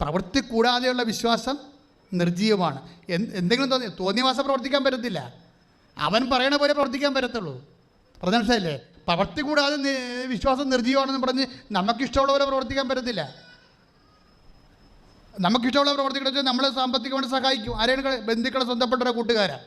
പ്രവൃത്തി കൂടാതെയുള്ള വിശ്വാസം നിർജീവമാണ് എന്തെങ്കിലും തോന്നി തോന്നിയവാസം പ്രവർത്തിക്കാൻ പറ്റത്തില്ല. അവൻ പറയണ പോലെ പ്രവർത്തിക്കാൻ പറ്റത്തുള്ളൂ. പറഞ്ഞ പ്രവർത്തി കൂടാതെ വിശ്വാസം നിർജീവമാണെന്ന് പറഞ്ഞ് നമുക്കിഷ്ടമുള്ള പോലെ പ്രവർത്തിക്കാൻ പറ്റത്തില്ല. നമുക്കിഷ്ടമുള്ള പ്രവർത്തിക്കണമെന്ന് വെച്ചാൽ നമ്മളെ സാമ്പത്തികമായിട്ട് സഹായിക്കും. ആരെയാണ് കളി- ബന്ധുക്കളെ സ്വന്തപ്പെട്ട കൂട്ടുകാരാ.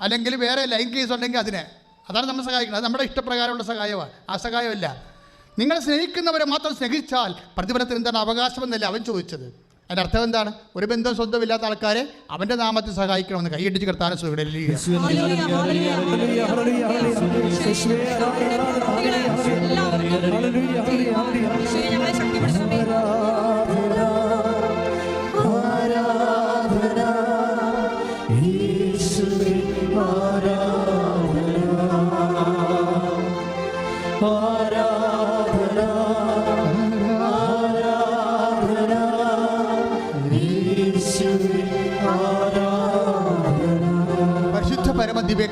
അല്ലെങ്കിൽ വേറെ ലൈൻ കേസ് ഉണ്ടെങ്കിൽ അതിനെ. അതാണ് നമ്മൾ സഹായിക്കുന്നത്. അത് നമ്മുടെ ഇഷ്ടപ്രകാരമുള്ള സഹായമാണ്. ആ സഹായമല്ല. നിങ്ങൾ സ്നേഹിക്കുന്നവരെ മാത്രം സ്നേഹിച്ചാൽ പ്രതിഫലത്തിന് എന്താണ് അവകാശമെന്നല്ലേ അവൻ ചോദിച്ചത്? അതിന്റെ അർത്ഥം എന്താണ്? ഒരു ബന്ധം സ്വന്തമില്ലാത്ത ആൾക്കാരെ അവന്റെ നാമത്തിൽ സഹായിക്കണമെന്ന് കൈയടിച്ച് കിടത്താനും സുഖമില്ല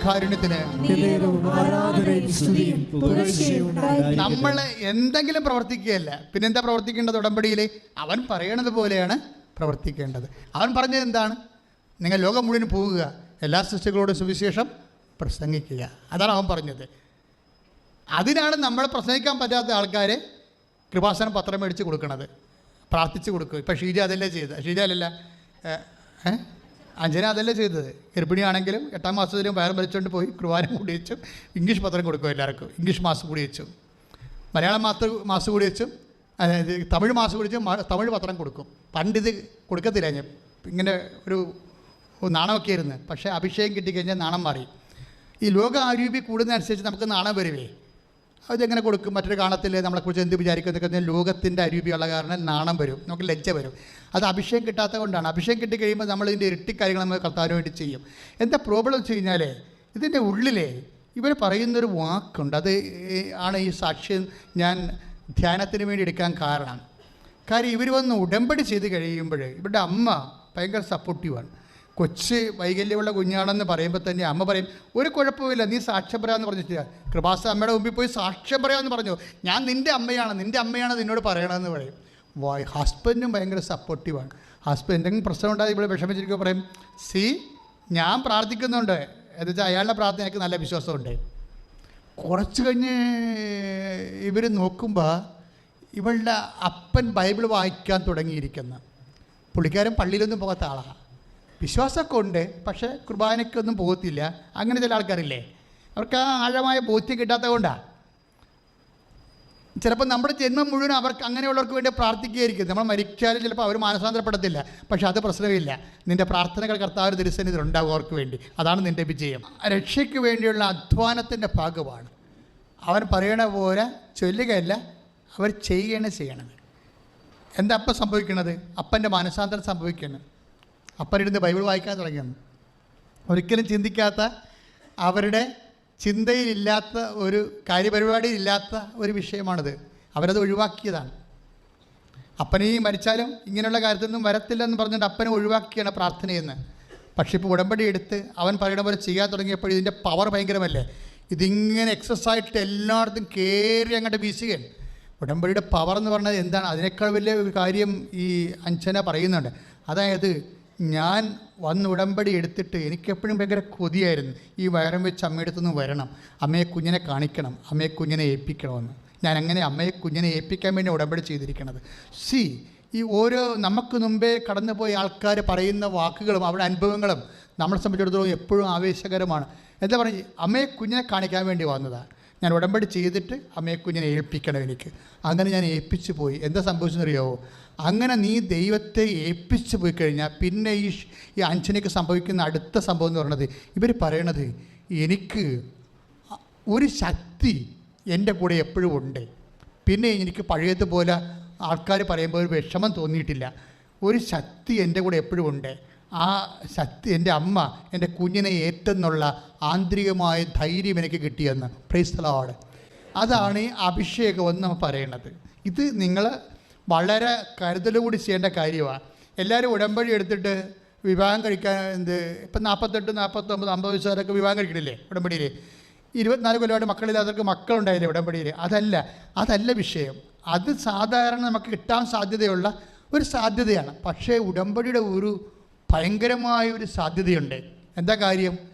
ഉണ്ടായിരിക്കട്ടെ. നമ്മൾ എന്തെങ്കിലും പ്രവർത്തിക്കുകയല്ല. പിന്നെന്താ പ്രവർത്തിക്കേണ്ടത് ഉടമ്പടിയിൽ അവൻ പറയണത് പോലെയാണ് പ്രവർത്തിക്കേണ്ടത്. അവൻ പറഞ്ഞത് എന്താണ്? നിങ്ങൾ ലോകം മുഴുവൻ പോകുക എല്ലാ സൃഷ്ടികളോടും സുവിശേഷം പ്രസംഗിക്കുക. അതാണ് അവൻ പറഞ്ഞത്. അതിനാണ് നമ്മൾ പ്രസംഗിക്കാൻ പറ്റാത്ത ആൾക്കാരെ കൃപാസനം പത്രം മേടിച്ച് കൊടുക്കണത്. പ്രാർത്ഥിച്ച് കൊടുക്കും ഇപ്പം ഷീജ അതല്ലേ ചെയ്തത്? ഷീജ അല്ലല്ല? അഞ്ജന അതല്ലേ ചെയ്തത്? ഗർഭിണിയാണെങ്കിലും എട്ടാം മാസത്തിലും വയറ് വലിച്ചുകൊണ്ട് പോയി കുർബാന കൂടി വെച്ചും ഇംഗ്ലീഷ് പത്രം കൊടുക്കും എല്ലാവർക്കും. ഇംഗ്ലീഷ് മാസം കൂടി വെച്ചും. മലയാളം മാസം മാസം കൂടി വെച്ചും അതായത് തമിഴ് മാസം കൂടി വെച്ചും തമിഴ് പത്രം കൊടുക്കും. പണ്ടിത് കൊടുക്കത്തില്ല ഞാൻ. ഇങ്ങനെ ഒരു നാണമൊക്കെ ആയിരുന്നു. പക്ഷേ അഭിഷേകം കിട്ടിക്കഴിഞ്ഞാൽ നാണം മാറി. ഈ ലോക ആരൂപി കൂടുന്നതനുസരിച്ച് നമുക്ക് നാണം വരുവേ. അതെങ്ങനെ കൊടുക്കും? മറ്റൊരു കാണത്തില്ലേ? നമ്മളെക്കുറിച്ച് എന്ത് വിചാരിക്കും എന്നൊക്കെ പറഞ്ഞാൽ ലോകത്തിന്റെ അരൂപിയുള്ള കാരണം നാണം വരും. നമുക്ക് ലജ്ജ വരും. അത് അഭിഷേകം കിട്ടാത്ത കൊണ്ടാണ്. അഭിഷേകം കിട്ടി കഴിയുമ്പോൾ നമ്മൾ ഇതിന്റെ ഇരട്ടി കാര്യങ്ങൾ നമ്മൾ കർത്താവിന് വേണ്ടി ചെയ്യും. എന്താ പ്രോബ്ലം വെച്ച് കഴിഞ്ഞാൽ ഇതിന്റെ ഉള്ളിലേ ഇവർ പറയുന്നൊരു വാക്കുണ്ട്. അത് ആണ് ഈ സാക്ഷ്യം ഞാൻ ധ്യാനത്തിന് വേണ്ടി എടുക്കാൻ കാരണം. കാര്യം ഇവർ വന്ന് ഉടമ്പടി ചെയ്ത് കഴിയുമ്പോൾ ഇവരുടെ അമ്മ ഭയങ്കര സപ്പോർട്ടീവാണ് കൊച്ച് വൈകല്യമുള്ള കുഞ്ഞാണെന്ന് പറയുമ്പോൾ തന്നെ അമ്മ പറയും ഒരു കുഴപ്പമില്ല നീ സാക്ഷ്യം പറയാമെന്ന് പറഞ്ഞിട്ട് കൃപാസ അമ്മയുടെ മുമ്പിൽ പോയി സാക്ഷ്യം പറയാമെന്ന് പറഞ്ഞു. ഞാൻ നിന്റെ അമ്മയാണ് നിന്റെ അമ്മയാണ് നിന്നോട് പറയണമെന്ന് പറയും. വായ് ഹസ്ബൻഡും ഭയങ്കര സപ്പോർട്ടീവാണ് ഹസ്ബൻഡ് എന്തെങ്കിലും പ്രശ്നം ഉണ്ടായി ഇവിടെ വിഷമിച്ചിരിക്കുക പറയും സി ഞാൻ പ്രാർത്ഥിക്കുന്നുണ്ട്. എന്ന് വെച്ചാൽ അയാളുടെ പ്രാർത്ഥന എനിക്ക് നല്ല വിശ്വാസമുണ്ട്. കുറച്ച് കഴിഞ്ഞ് ഇവർ നോക്കുമ്പോൾ ഇവളുടെ അപ്പൻ ബൈബിൾ വായിക്കാൻ തുടങ്ങിയിരിക്കുന്ന. പുള്ളിക്കാരൻ പള്ളിയിലൊന്നും പോകാത്ത ആളാണ് വിശ്വാസമൊക്കെ ഉണ്ട് പക്ഷേ കുർബാനയ്ക്കൊന്നും പോകത്തില്ല. അങ്ങനെ ചില ആൾക്കാരില്ലേ? അവർക്ക് ആ ആഴമായ ബോധ്യം കിട്ടാത്തത് കൊണ്ടാണ് ചിലപ്പോൾ നമ്മുടെ ജന്മം മുഴുവൻ അവർക്ക് അങ്ങനെയുള്ളവർക്ക് വേണ്ടി പ്രാർത്ഥിക്കുകയായിരിക്കും. നമ്മൾ മരിച്ചാലും ചിലപ്പോൾ അവർ മാനസാന്തരപ്പെടത്തില്ല. പക്ഷേ അത് പ്രശ്നമില്ല. നിന്റെ പ്രാർത്ഥനകൾ കർത്താവ് തിരുസന്നിധി ഉണ്ടാകും അവർക്ക് വേണ്ടി. അതാണ് നിന്റെ വിജയം. രക്ഷയ്ക്ക് വേണ്ടിയുള്ള അധ്വാനത്തിന്റെ ഭാഗമാണ്. അവൻ പറയണ പോലെ ചൊല്ലുകയല്ല അവർ ചെയ്യുകയാണ് ചെയ്യണത്. എന്താ അപ്പം സംഭവിക്കണത്? അപ്പന്റെ മാനസാന്തരം സംഭവിക്കണം. അപ്പനിരുന്ന് ബൈബിൾ വായിക്കാൻ തുടങ്ങിയെന്ന് ഒരിക്കലും ചിന്തിക്കാത്ത അവരുടെ ചിന്തയിലില്ലാത്ത ഒരു കാര്യപരിപാടിയിലില്ലാത്ത ഒരു വിഷയമാണിത്. അവരത് ഒഴിവാക്കിയതാണ്. അപ്പനീ മരിച്ചാലും ഇങ്ങനെയുള്ള കാര്യത്തിലൊന്നും വരത്തില്ലെന്ന് പറഞ്ഞിട്ട് അപ്പനെ ഒഴിവാക്കിയാണ് പ്രാർത്ഥനയെന്ന്. പക്ഷേ ഇപ്പോൾ ഉടമ്പടി എടുത്ത് അവൻ പറയുന്ന പോലെ ചെയ്യാൻ തുടങ്ങിയപ്പോൾ ഇതിന്റെ പവർ ഭയങ്കരമല്ലേ? ഇതിങ്ങനെ എക്സസ് ആയിട്ട് എല്ലായിടത്തും കയറി അങ്ങോട്ട് വീശുകയാണ്. ഉടമ്പടിയുടെ പവർ എന്ന് പറഞ്ഞാൽ എന്താണ്? അതിനേക്കാൾ വലിയ ഒരു കാര്യം ഈ അഞ്ചന പറയുന്നുണ്ട്. അതായത് ഞാൻ വന്ന് ഉടമ്പടി എടുത്തിട്ട് എനിക്കെപ്പോഴും ഭയങ്കര കൊതിയായിരുന്നു. ഈ വയറും വെച്ച് അമ്മയുടെ അടുത്തുനിന്ന് വരണം. അമ്മയെ കുഞ്ഞിനെ കാണിക്കണം. അമ്മയെ കുഞ്ഞിനെ ഏൽപ്പിക്കണമെന്ന്. ഞാൻ അങ്ങനെ അമ്മയെ കുഞ്ഞിനെ ഏൽപ്പിക്കാൻ വേണ്ടി ഉടമ്പടി ചെയ്തിരിക്കണത്. സി ഈ ഓരോ നമുക്ക് മുമ്പേ കടന്നുപോയ ആൾക്കാർ പറയുന്ന വാക്കുകളും അവരുടെ അനുഭവങ്ങളും നമ്മളെ സംബന്ധിച്ചിടത്തോളം എപ്പോഴും ആവേശകരമാണ്. എന്താ പറയുക അമ്മയെ കുഞ്ഞിനെ കാണിക്കാൻ വേണ്ടി വന്നതാണ് ഞാൻ ഉടമ്പടി ചെയ്തിട്ട് അമ്മയെ കുഞ്ഞിനെ ഏൽപ്പിക്കണം എനിക്ക്. അങ്ങനെ ഞാൻ ഏൽപ്പിച്ചു പോയി. എന്താ സംഭവിച്ചെന്നറിയാവോ? അങ്ങനെ നീ ദൈവത്തെ ഏൽപ്പിച്ചു പോയി കഴിഞ്ഞാൽ പിന്നെ ഈ ഈ അഞ്ചനയ്ക്ക് സംഭവിക്കുന്ന അടുത്ത സംഭവം എന്ന് പറയുന്നത് ഇവർ പറയണത് എനിക്ക് ഒരു ശക്തി എന്റെ കൂടെ എപ്പോഴും ഉണ്ട്. പിന്നെ എനിക്ക് പഴയതുപോലെ ആൾക്കാർ പറയുമ്പോൾ ഒരു വിഷമം തോന്നിയിട്ടില്ല. ഒരു ശക്തി എന്റെ കൂടെ എപ്പോഴും ഉണ്ട്. ആ ശക്തി എന്റെ അമ്മ എന്റെ കുഞ്ഞിനെ ഏറ്റെന്നുള്ള ആന്തരികമായ ധൈര്യം എനിക്ക് കിട്ടിയെന്ന്. പ്രൈസ്തലോട് അതാണ് ഈ അഭിഷേകം എന്ന് നമ്മൾ ഇത് നിങ്ങൾ വളരെ കരുതലോടി ചെയ്യേണ്ട കാര്യമാണ് എല്ലാവരും ഉടമ്പടി എടുത്തിട്ട് വിവാഹം കഴിക്കാൻ എന്ത് ഇപ്പം നാൽപ്പത്തെട്ട് നാൽപ്പത്തൊമ്പത് അമ്പത് വയസ്സുകാരൊക്കെ വിവാഹം കഴിക്കണില്ലേ ഉടമ്പടിയിൽ ഇരുപത്തിനാല് കൊല്ലമായിട്ട് മക്കളില്ലാത്തവർക്ക് മക്കളുണ്ടായില്ലേ ഉടമ്പടിയിൽ അതല്ല അതല്ല വിഷയം. അത് സാധാരണ നമുക്ക് കിട്ടാൻ സാധ്യതയുള്ള ഒരു സാധ്യതയാണ്. പക്ഷേ ഉടമ്പടിയുടെ ഒരു ഭയങ്കരമായ ഒരു സാധ്യതയുണ്ട്. എന്താ കാര്യം?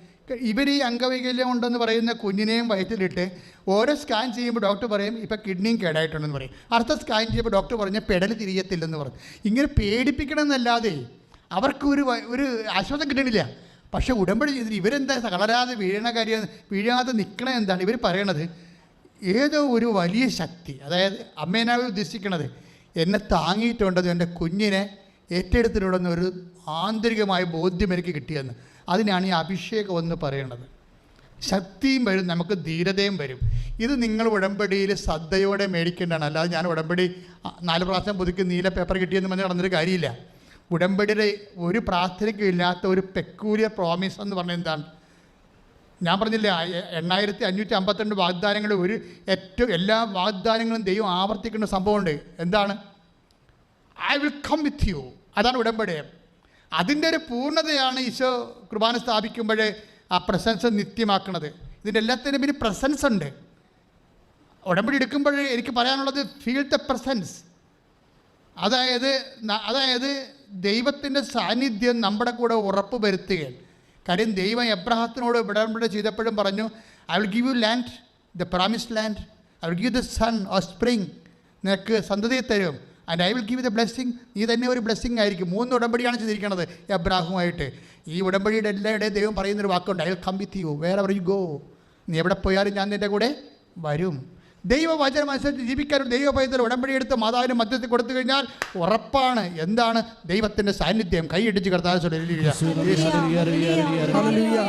ഇവർ ഈ അംഗവൈകല്യം ഉണ്ടെന്ന് പറയുന്ന കുഞ്ഞിനെയും വയറ്റിലിട്ട് ഓരോ സ്കാൻ ചെയ്യുമ്പോൾ ഡോക്ടർ പറയും ഇപ്പോൾ കിഡ്നിയും കേടായിട്ടുണ്ടെന്ന് പറയും. അടുത്ത സ്കാൻ ചെയ്യുമ്പോൾ ഡോക്ടർ പറഞ്ഞ പെടൽ തിരിയത്തില്ലെന്ന് പറഞ്ഞു ഇങ്ങനെ പേടിപ്പിക്കണമെന്നല്ലാതെ അവർക്ക് ഒരു ഒരു ആശ്വാസം കിട്ടണില്ല. പക്ഷേ ഉടമ്പടി ചെയ്തിട്ട് ഇവരെന്താ തളരാതെ വീഴണ കാര്യം വീഴാതെ നിൽക്കണം എന്താണ്? ഇവർ പറയണത് ഏതോ ഒരു വലിയ ശക്തി അതായത് അമ്മേനാവ് ഉദ്ദേശിക്കണത് എന്നെ താങ്ങിയിട്ടുണ്ടെന്ന് എന്റെ കുഞ്ഞിനെ ഏറ്റെടുത്തിട്ടുള്ള ഒരു ആന്തരികമായ ബോധ്യം എനിക്ക് കിട്ടിയെന്ന്. അതിനാണ് ഈ അഭിഷേകം എന്ന് പറയുന്നത് ശക്തിയും വരും നമുക്ക് ധീരതയും വരും. ഇത് നിങ്ങൾ ഉടമ്പടിയിൽ ശ്രദ്ധയോടെ മേടിക്കേണ്ടതാണ്. അല്ലാതെ ഞാൻ ഉടമ്പടി നാല് പ്രാവശ്യം പുതുക്കി നീല പേപ്പർ കിട്ടിയെന്ന് പറഞ്ഞ് നടന്നൊരു കാര്യമില്ല. ഉടമ്പടിയുടെ ഒരു പ്രാർത്ഥനയ്ക്കും ഇല്ലാത്ത ഒരു പെക്കൂലിയർ പ്രോമിസ് എന്ന് പറഞ്ഞ എന്താണ്? ഞാൻ പറഞ്ഞില്ലേ എണ്ണായിരത്തി അഞ്ഞൂറ്റി അമ്പത്തിരണ്ട് വാഗ്ദാനങ്ങൾ ഒരു ഏറ്റവും എല്ലാ വാഗ്ദാനങ്ങളും ദൈവം ആവർത്തിക്കുന്ന സംഭവമുണ്ട്. എന്താണ്? I will come with you അതാണ് ഉടമ്പടി. അതിന്റെ ഒരു പൂർണതയാണ് ഈശോ കുർബാന സ്ഥാപിക്കുമ്പോൾ ആ പ്രസൻസ് നിത്യമാക്കുന്നത് ഇതിന്റെ എല്ലാത്തിനും പിന്നെ പ്രസൻസ് ഉണ്ട്. ഉടമ്പടി എടുക്കുമ്പോൾ എനിക്ക് പറയാനുള്ളത് ഫീൽ ദ പ്രസൻസ് അതായത് അതായത് ദൈവത്തിന്റെ സാന്നിധ്യം നമ്മുടെ കൂടെ ഉറപ്പ് വരുത്തുകയാണ്. കാര്യം ദൈവം എബ്രഹത്തിനോട് ഉടമ്പടി ചെയ്തപ്പോഴും പറഞ്ഞു I will give you land the promise land I will give the son or spring നിനക്ക് സന്തതിയെ തരും. And I will give the blessing നീ തന്നെ ഒരു ബ്ലെസ്സിങ് ആയിരിക്കും. മൂന്ന് ഉടമ്പടിയാണ് ചെയ്തിരിക്കുന്നത് എബ്രാഹുമായിട്ട്. ഈ ഉടമ്പടിയുടെ എല്ലായിടെയും ദൈവം പറയുന്നൊരു വാക്കുണ്ട്. I will come with you വേറെ യു ഗോ നീ എവിടെ പോയാലും ഞാൻ നിന്റെ കൂടെ വരും. ദൈവവചനം അനുസരിച്ച് ജീവിക്കാൻ ഒരു ദൈവ പൈതൽ ഉടമ്പടി എടുത്ത് മാതാവിന് മധ്യത്തിൽ കൊടുത്തു കഴിഞ്ഞാൽ ഉറപ്പാണ്. എന്താണ്? ദൈവത്തിന്റെ സാന്നിധ്യം. കൈയിടിച്ച് കർത്താവ് ഹല്ലേലൂയ ഹല്ലേലൂയ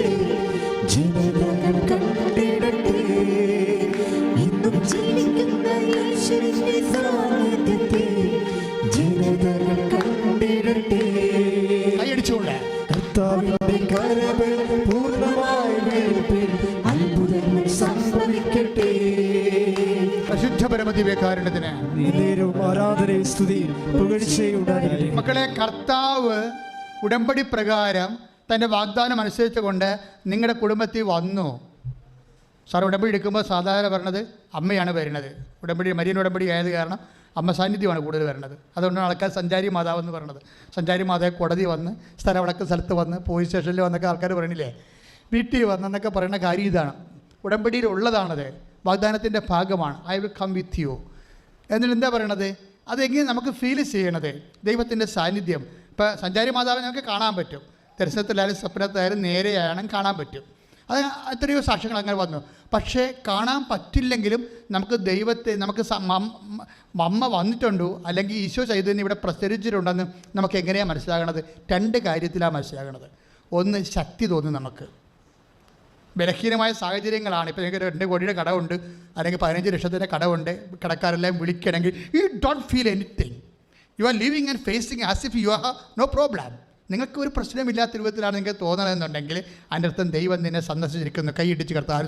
ഹല്ലേലൂയ. ആരാധനയും സ്തുതിയും മക്കളെ കർത്താവ് ഉടമ്പടി പ്രകാരം തന്റെ വാഗ്ദാനം അനുസരിച്ചുകൊണ്ട് നിങ്ങളുടെ കുടുംബത്തിൽ വന്നു. സാർ ഉടമ്പടി എടുക്കുമ്പോൾ സാധാരണ വരണത് അമ്മയാണ് വരുന്നത്. ഉടമ്പടി മരിയൻ ഉടമ്പടി ആയത് കാരണം അമ്മ സാന്നിധ്യമാണ് കൂടുതൽ വരുന്നത്. അതുകൊണ്ടാണ് ആൾക്കാർ സഞ്ചാരി മാതാവ് എന്ന് പറയുന്നത് സഞ്ചാരി മാതാവ് കോടതി വന്ന് സ്ഥലം സ്ഥലവടക്ക സ്ഥലത്ത് വന്ന് പോലീസ് സ്റ്റേഷനിൽ വന്നൊക്കെ ആൾക്കാർ പറയണില്ലേ? വീട്ടിൽ വന്നെന്നൊക്കെ പറയുന്ന കാര്യം ഇതാണ്. ഉടമ്പടിയിൽ ഉള്ളതാണത്. വാഗ്ദാനത്തിന്റെ ഭാഗമാണ്. I will come with you എന്നിട്ട് എന്താ പറയണത്? അതെങ്ങനെ നമുക്ക് ഫീൽ ചെയ്യണത്? ദൈവത്തിന്റെ സാന്നിധ്യം. ഇപ്പോൾ സഞ്ചാരി മാതാവിനെ നമുക്ക് കാണാൻ പറ്റും. ദർശനത്തിലായാലും സ്വപ്നത്തിലായാലും നേരെയാണ് കാണാൻ പറ്റും. അത് എത്രയോ സാക്ഷ്യങ്ങൾ അങ്ങനെ വന്നു. പക്ഷേ കാണാൻ പറ്റില്ലെങ്കിലും നമുക്ക് ദൈവത്തെ നമുക്ക് അമ്മ വന്നിട്ടുണ്ടോ? അല്ലെങ്കിൽ ഈശോ ചൈതന്യം ഇവിടെ പ്രസരിച്ചിട്ടുണ്ടെന്ന് നമുക്ക് എങ്ങനെയാണ് മനസ്സിലാകണത്? രണ്ട് കാര്യത്തിലാണ് മനസ്സിലാകണത്. ഒന്ന് ശക്തി തോന്നും നമുക്ക്. ബലഹീനമായ സാഹചര്യങ്ങളാണ്. ഇപ്പോൾ നിങ്ങൾക്ക് രണ്ട് കോടിയുടെ കടമുണ്ട് അല്ലെങ്കിൽ പതിനഞ്ച് ലക്ഷത്തിന്റെ കടമുണ്ട് കടക്കാരെല്ലാം വിളിക്കണമെങ്കിൽ you don't feel anything you are living and facing as if you are no problem നിങ്ങൾക്ക് ഒരു പ്രശ്നമില്ലാത്ത രൂപത്തിലാണ് നിങ്ങൾക്ക് തോന്നണമെന്നുണ്ടെങ്കിൽ അതിന്റെ അർത്ഥം ദൈവം നിന്നെ സന്ദർശിച്ചിരിക്കുന്നു. കൈയിടിച്ച് കർത്താൻ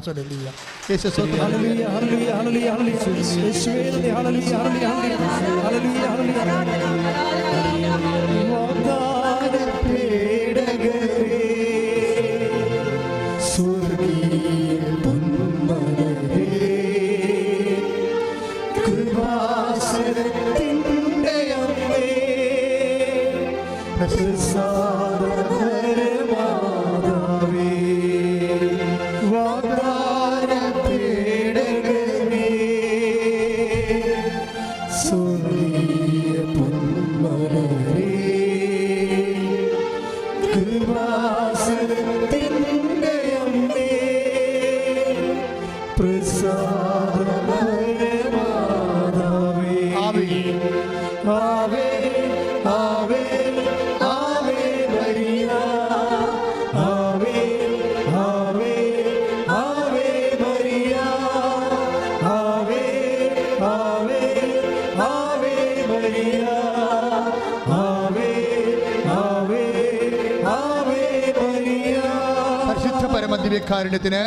പരമദിവ്യക്കാരുണ്യത്തിന്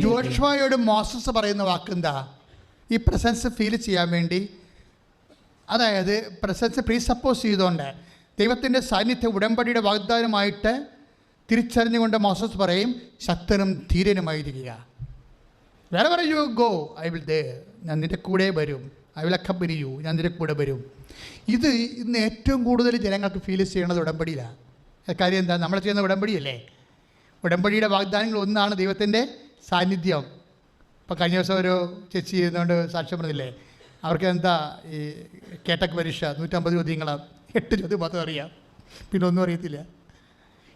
ജോഷ്വായോട് മോസസ് പറയുന്ന വാക്കെന്താ? ഈ പ്രസൻസ് ഫീൽ ചെയ്യാൻ വേണ്ടി അതായത് പ്രസൻസ് പ്രീസപ്പോസ് ചെയ്തുകൊണ്ട് ദൈവത്തിന്റെ സാന്നിധ്യ ഉടമ്പടിയുടെ വാഗ്ദാനമായിട്ട് തിരിച്ചറിഞ്ഞുകൊണ്ട് മോസസ് പറയും ശക്തനും ധീരനുമായിരിക്കുക. വേറെ പറയൂ ഗോ ഐ വിൽ ദേ ഞാൻ നിന്റെ കൂടെ വരും. ഐ വിൽ അക്കമ്പനി യു ഞാൻ നിന്റെ കൂടെ വരും. ഇത് ഇന്ന് ഏറ്റവും കൂടുതൽ ജനങ്ങൾക്ക് ഫീൽ ചെയ്യണത് ഉടമ്പടിയിലാണ്. കാര്യം എന്താ? നമ്മൾ ചെയ്യുന്ന ഉടമ്പടിയല്ലേ? ഉടമ്പടിയുടെ വാഗ്ദാനങ്ങൾ ഒന്നാണ് ദൈവത്തിന്റെ സാന്നിധ്യം. ഇപ്പോൾ കഴിഞ്ഞ ദിവസം ഒരു ചേച്ചി ചെയ്യുന്നതുകൊണ്ട് സാക്ഷ്യം പറഞ്ഞില്ലേ? അവർക്ക് എന്താ ഈ കേട്ടക് പരീക്ഷ നൂറ്റമ്പത് ചോദ്യങ്ങളാണ് എട്ട് ചോദ്യം മാത്രം അറിയാം. പിന്നെ ഒന്നും അറിയത്തില്ല.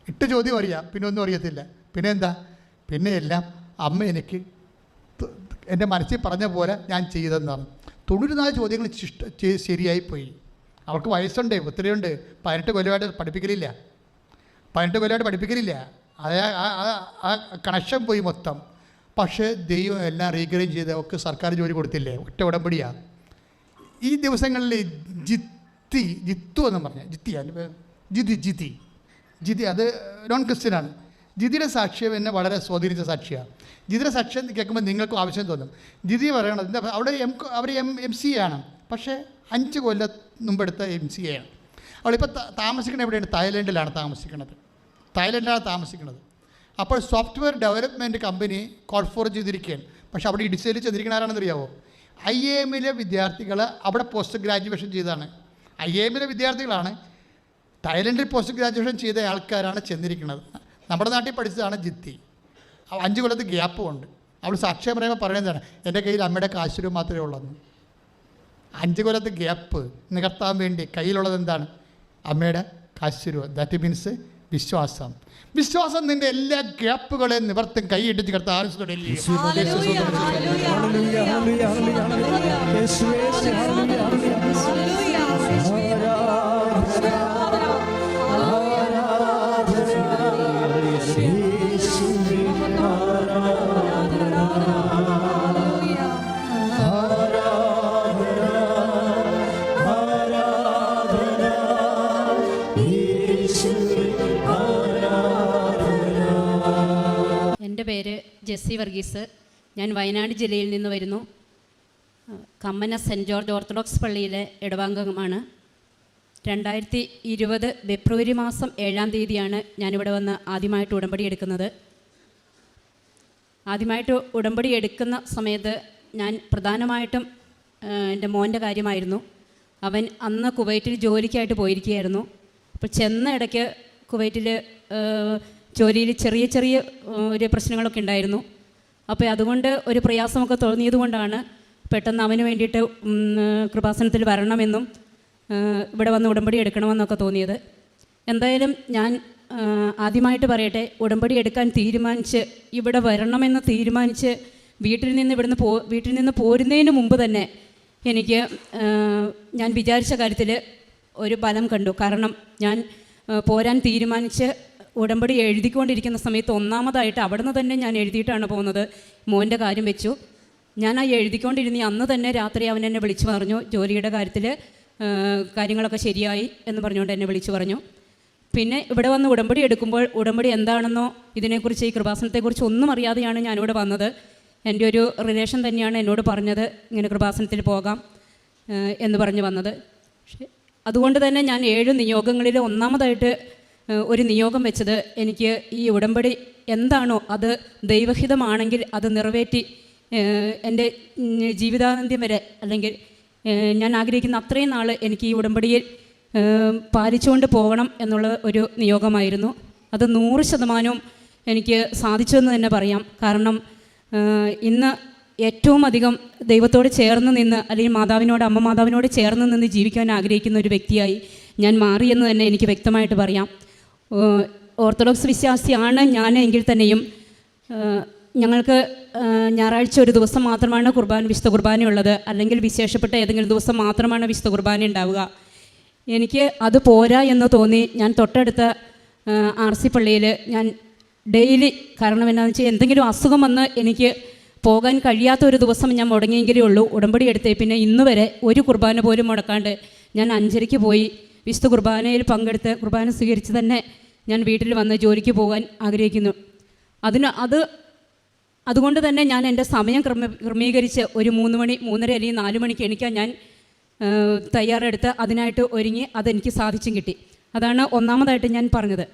എട്ട് ചോദ്യം അറിയാം. പിന്നെ ഒന്നും അറിയത്തില്ല. പിന്നെ എന്താ? പിന്നെ എല്ലാം അമ്മ എനിക്ക് എന്റെ മനസ്സിൽ പറഞ്ഞ പോലെ ഞാൻ ചെയ്തെന്നാണ്. തൊണ്ണൂറ്റിനാല് ചോദ്യങ്ങൾ ശരിയായി ശരിയായിപ്പോയി അവർക്ക് വയസ്സുണ്ട് ഒത്തിരിയുണ്ട് പതിനെട്ട് കൊല്ലമായിട്ട് പഠിപ്പിക്കലില്ല. പതിനെട്ട് കൊല്ലമായിട്ട് പഠിപ്പിക്കലില്ല. ആ- കണക്ഷൻ പോയി മൊത്തം. പക്ഷേ ദൈവം എല്ലാം റീഗ്രൈൻ ചെയ്ത് അവർക്ക് സർക്കാർ ജോലി കൊടുത്തില്ലേ? ഒറ്റ ഉടമ്പടിയാണ് ഈ ദിവസങ്ങളിൽ ജിത്തി ജിത്തു എന്ന് പറഞ്ഞ ജിത്തിയാണ് ജിതി ജിതി. ജിതി അത് നോൺ ക്രിസ്ത്യനാണ് ജിതിയുടെ സാക്ഷ്യം എന്നെ വളരെ സ്വാധീനിച്ച സാക്ഷിയാണ് ജിതിയുടെ സാക്ഷ്യം കേൾക്കുമ്പോൾ നിങ്ങൾക്കും ആവശ്യം തോന്നും. ജിതി പറയണത് എന്താ അവിടെ എം അവർ എം എം സി ആണ്. പക്ഷേ അഞ്ച് കൊല്ലം മുമ്പെടുത്ത എം സി ആണ്. അവളിപ്പോൾ താമസിക്കുന്നത് എവിടെയാണ്? തായ്ലൻഡിലാണ് താമസിക്കുന്നത് തായ്ലൻഡിലാണ് താമസിക്കുന്നത്. അപ്പോൾ സോഫ്റ്റ്വെയർ ഡെവലപ്മെന്റ് കമ്പനി കോൾഫോർ ചെയ്തിരിക്കുകയാണ്. പക്ഷേ അവിടെ ഇടിച്ചേരി ചെന്നിരിക്കുന്ന ആരാണെന്നറിയാവോ ഐ എ എമ്മിലെ വിദ്യാർത്ഥികൾ അവിടെ പോസ്റ്റ് ഗ്രാജുവേഷൻ ചെയ്താണ് ഐ എ എമ്മിലെ വിദ്യാർത്ഥികളാണ് തായ്ലൻഡിൽ പോസ്റ്റ് ഗ്രാജുവേഷൻ ചെയ്ത ആൾക്കാരാണ് ചെന്നിരിക്കുന്നത്. നമ്മുടെ നാട്ടിൽ പഠിച്ചതാണ് ജിത്തി. അഞ്ച് കൊല്ലത്ത് ഗ്യാപ്പും ഉണ്ട്. അവൾ സാക്ഷ്യം പറയുമ്പോൾ പറയുന്നതാണ് എന്റെ കയ്യിൽ അമ്മയുടെ കാശുരൂ മാത്രമേ ഉള്ളെന്ന് അഞ്ച് കൊല്ലത്ത് ഗ്യാപ്പ് നികത്താൻ വേണ്ടി കയ്യിലുള്ളത് എന്താണ്? അമ്മയുടെ കാശുരൂപ ദാറ്റ് മീൻസ് വിശ്വാസം. വിശ്വാസം നിന്റെ എല്ലാ ഗ്യാപ്പുകളെയും നിവർത്തും കൈയിടിച്ച് കർത്താൻ ഹല്ലേലൂയ ജെസ്സി വർഗീസ്. ഞാൻ വയനാട് ജില്ലയിൽ നിന്ന് വരുന്നു. കമ്മന സെന്റ് ജോർജ് ഓർത്തഡോക്സ് പള്ളിയിലെ ഇടവാംഗമാണ്. രണ്ടായിരത്തി ഇരുപത് ഫെബ്രുവരി മാസം ഏഴാം തീയതിയാണ് ഞാനിവിടെ വന്ന് ആദ്യമായിട്ട് ഉടമ്പടി എടുക്കുന്നത്. ആദ്യമായിട്ട് ഉടമ്പടി എടുക്കുന്ന സമയത്ത് ഞാൻ പ്രധാനമായിട്ടും എന്റെ മോന്റെ കാര്യമായിരുന്നു. അവൻ അന്ന് കുവൈറ്റിൽ ജോലിക്കായിട്ട് പോയിരിക്കുകയായിരുന്നു. അപ്പോൾ ചെന്ന ഇടയ്ക്ക് കുവൈറ്റിൽ ജോലിയിൽ ചെറിയ ചെറിയ ഒരു പ്രശ്നങ്ങളൊക്കെ ഉണ്ടായിരുന്നു. അപ്പോൾ അതുകൊണ്ട് ഒരു പ്രയാസമൊക്കെ തോന്നിയത് കൊണ്ടാണ് പെട്ടെന്ന് അവന് വേണ്ടിയിട്ട് കൃപാസനത്തിൽ വരണമെന്നും ഇവിടെ വന്ന് ഉടമ്പടി എടുക്കണമെന്നൊക്കെ തോന്നിയത്. എന്തായാലും ഞാൻ ആദ്യമായിട്ട് പറയട്ടെ ഉടമ്പടി എടുക്കാൻ തീരുമാനിച്ച് ഇവിടെ വരണമെന്ന് തീരുമാനിച്ച് വീട്ടിൽ നിന്ന് ഇവിടുന്ന് പോ വീട്ടിൽ നിന്ന് പോരുന്നതിന് മുമ്പ് തന്നെ എനിക്ക് ഞാൻ വിചാരിച്ച കാര്യത്തിൽ ഒരു ബലം കണ്ടു. കാരണം ഞാൻ പോരാൻ തീരുമാനിച്ച് ഉടമ്പടി എഴുതിക്കൊണ്ടിരിക്കുന്ന സമയത്ത് ഒന്നാമതായിട്ട് അവിടുന്ന് തന്നെ ഞാൻ എഴുതിയിട്ടാണ് പോകുന്നത്. മോന്റെ കാര്യം വെച്ചു. ഞാൻ ആ എഴുതിക്കൊണ്ടിരുന്ന അന്ന് തന്നെ രാത്രി അവൻ എന്നെ വിളിച്ചു പറഞ്ഞു. ജോലിയുടെ കാര്യത്തിൽ കാര്യങ്ങളൊക്കെ ശരിയായി എന്ന് പറഞ്ഞുകൊണ്ട് എന്നെ വിളിച്ചു പറഞ്ഞു. പിന്നെ ഇവിടെ വന്ന് ഉടമ്പടി എടുക്കുമ്പോൾ ഉടമ്പടി എന്താണെന്നോ ഇതിനെക്കുറിച്ച് ഈ കൃപാസനത്തെക്കുറിച്ച് ഒന്നും അറിയാതെയാണ് ഞാനിവിടെ വന്നത്. എന്റെ ഒരു റിലേഷൻ തന്നെയാണ് എന്നോട് പറഞ്ഞത്. ഇങ്ങനെ കൃപാസനത്തിൽ പോകാം എന്ന് പറഞ്ഞു വന്നത്. അതുകൊണ്ട് തന്നെ ഞാൻ ഏഴ് നിയോഗങ്ങളിൽ ഒന്നാമതായിട്ട് ഒരു നിയോഗം വെച്ചത് എനിക്ക് ഈ ഉടമ്പടി എന്താണോ അത് ദൈവഹിതമാണെങ്കിൽ അത് നിറവേറ്റി എന്റെ ജീവിതാനന്ത്യം വരെ അല്ലെങ്കിൽ ഞാൻ ആഗ്രഹിക്കുന്ന അത്രയും നാൾ എനിക്ക് ഈ ഉടമ്പടിയിൽ പാലിച്ചുകൊണ്ട് പോകണം എന്നുള്ള ഒരു നിയോഗമായിരുന്നു. അത് നൂറ് ശതമാനവും എനിക്ക് സാധിച്ചു എന്ന് തന്നെ പറയാം. കാരണം ഇന്ന് ഏറ്റവും അധികം ദൈവത്തോട് ചേർന്ന് നിന്ന് അല്ലെങ്കിൽ മാതാവിനോട് അമ്മ മാതാവിനോട് ചേർന്ന് നിന്ന് ജീവിക്കാൻ ആഗ്രഹിക്കുന്ന ഒരു വ്യക്തിയായി ഞാൻ മാറിയെന്ന് തന്നെ എനിക്ക് വ്യക്തമായിട്ട് പറയാം. ഓർത്തഡോക്സ് വിശ്വാസിയാണ് ഞാൻ എങ്കിൽ തന്നെയും. ഞങ്ങൾക്ക് ഞായറാഴ്ച ഒരു ദിവസം മാത്രമാണ് കുർബാന വിശുദ്ധ കുർബാനയുള്ളത്. അല്ലെങ്കിൽ വിശേഷപ്പെട്ട ഏതെങ്കിലും ദിവസം മാത്രമാണ് വിശുദ്ധ കുർബാന ഉണ്ടാവുക. എനിക്ക് അത് പോരാ എന്ന് തോന്നി. ഞാൻ തൊട്ടടുത്ത ആർ സി പള്ളിയിൽ ഞാൻ ഡെയിലി കാരണം എന്നാന്ന് വെച്ചാൽ എന്തെങ്കിലും അസുഖം വന്ന് എനിക്ക് പോകാൻ കഴിയാത്ത ഒരു ദിവസം ഞാൻ മുടങ്ങിയെങ്കിലേ ഉള്ളൂ. ഉടമ്പടി എടുത്തേ. പിന്നെ ഇന്ന് വരെ ഒരു കുർബാന പോലും മുടക്കാണ്ട് ഞാൻ അഞ്ചരയ്ക്ക് പോയി വിശുദ്ധ കുർബാനയിൽ പങ്കെടുത്ത് കുർബാന സ്വീകരിച്ച് തന്നെ ഞാൻ വീട്ടിൽ വന്ന് ജോലിക്ക് പോകാൻ ആഗ്രഹിക്കുന്നു. അതിന് അത് അതുകൊണ്ട് തന്നെ ഞാൻ എന്റെ സമയം ക്രമ ക്രമീകരിച്ച് ഒരു മൂന്ന് മണി മൂന്നര അല്ലെങ്കിൽ നാല് മണിക്ക് എണീക്കാൻ ഞാൻ തയ്യാറെടുത്ത് അതിനായിട്ട് ഒരുങ്ങി അതെനിക്ക് സാധിച്ചും കിട്ടി. അതാണ് ഒന്നാമതായിട്ട് ഞാൻ പറഞ്ഞത്.